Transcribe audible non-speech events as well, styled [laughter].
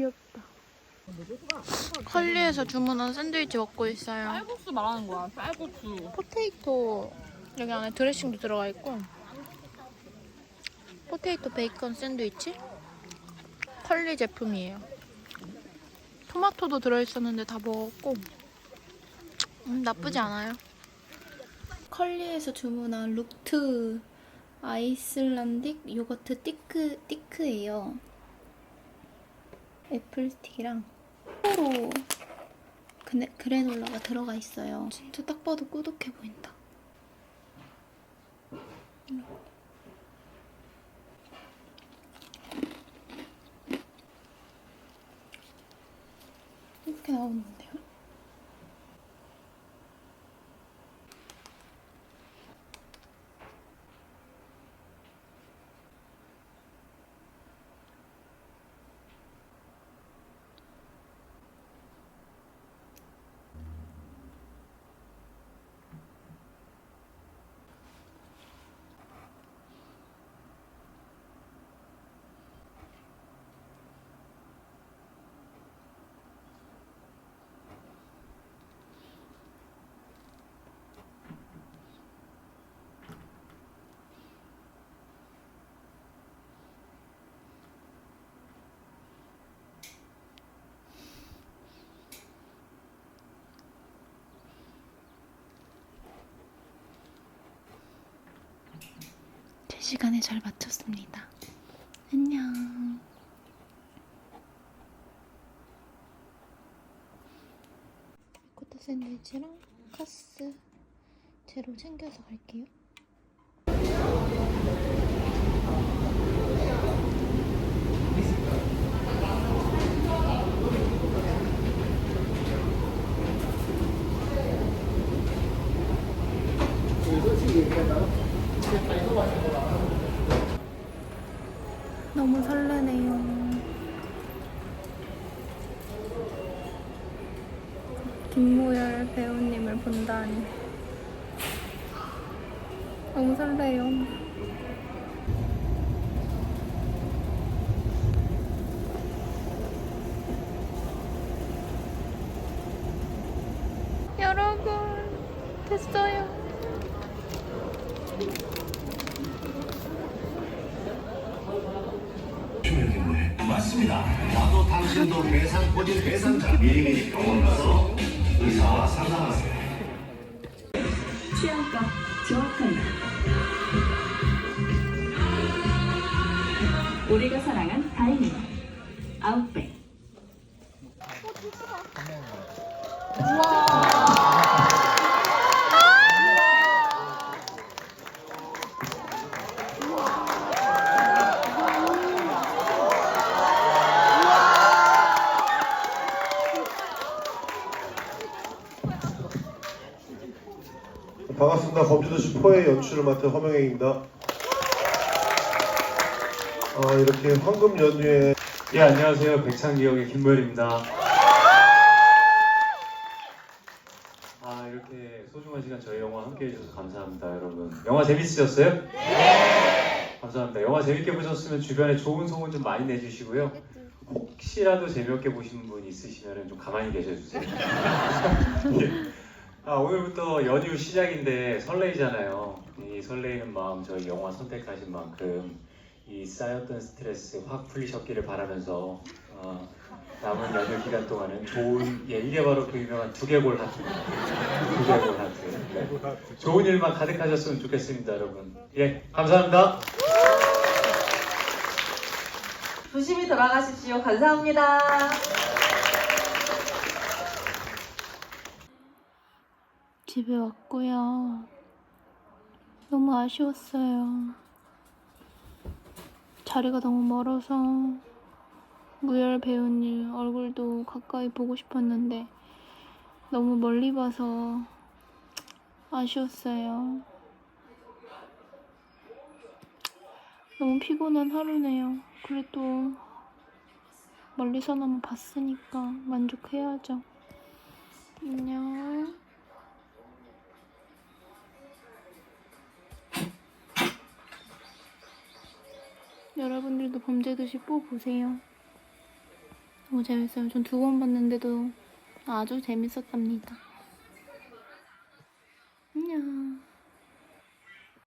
귀엽다. 컬리에서 주문한 샌드위치 먹고 있어요. 쌀국수 말하는 거야. 쌀국수. 포테이토 여기 안에 드레싱도 들어가 있고 포테이토 베이컨 샌드위치 컬리 제품이에요. 토마토도 들어있었는데 다 먹었고 음, 나쁘지 않아요. 컬리에서 주문한 룩트 아이슬란딕 요거트 티크 티크예요. 애플 스틱이랑 포로 그래놀라가 들어가 있어요. 진짜 딱 봐도 꾸덕해 보인다. 이렇게 나오는데요? 시간에 잘 마쳤습니다. 안녕. 코트 샌드위치랑 카스 제로 챙겨서 갈게요. 너무 설레네요. 김무열 배우님을 본다니. 너무 설레요. 여러분, 됐어요. 맞습니다. 나도 당신도 배상 포진 배상자 미리미리 병원 가서 의사와 상담하세요. 취향값 정확합니다. 우리가 사랑한 다이닝 아웃백 반갑습니다. 범죄도시 포의 연출을 맡은 허명행입니다. 아, 이렇게 황금 연휴에 예 안녕하세요 백창기 역의 김무열입니다. 아 이렇게 소중한 시간 저희 영화 함께 해주셔서 감사합니다 여러분. 영화 재밌으셨어요? 네. 감사합니다. 영화 재밌게 보셨으면 주변에 좋은 소문 좀 많이 내주시고요. 혹시라도 재미없게 보신 분 있으시면 좀 가만히 계셔주세요. 예. [laughs] 아 오늘부터 연휴 시작인데 설레이잖아요. 이 설레이는 마음 저희 영화 선택하신 만큼 이 쌓였던 스트레스 확 풀리셨기를 바라면서 어, 남은 연휴 기간 동안은 좋은 예 이게 바로 그 유명한 두개골 하트입니다. 두개골 하트. 네. 좋은 일만 가득하셨으면 좋겠습니다, 여러분. 예 감사합니다. 조심히 돌아가십시오. 감사합니다. 집에 왔고요. 너무 아쉬웠어요. 자리가 너무 멀어서 무열 배우님 얼굴도 가까이 보고 싶었는데 너무 멀리 봐서 아쉬웠어요. 너무 피곤한 하루네요. 그래도 멀리서나마 봤으니까 만족해야죠. 범죄도시 뽀 보세요. 너무 재밌어요. 전 두 번 봤는데도 아주 재밌었답니다. 안녕.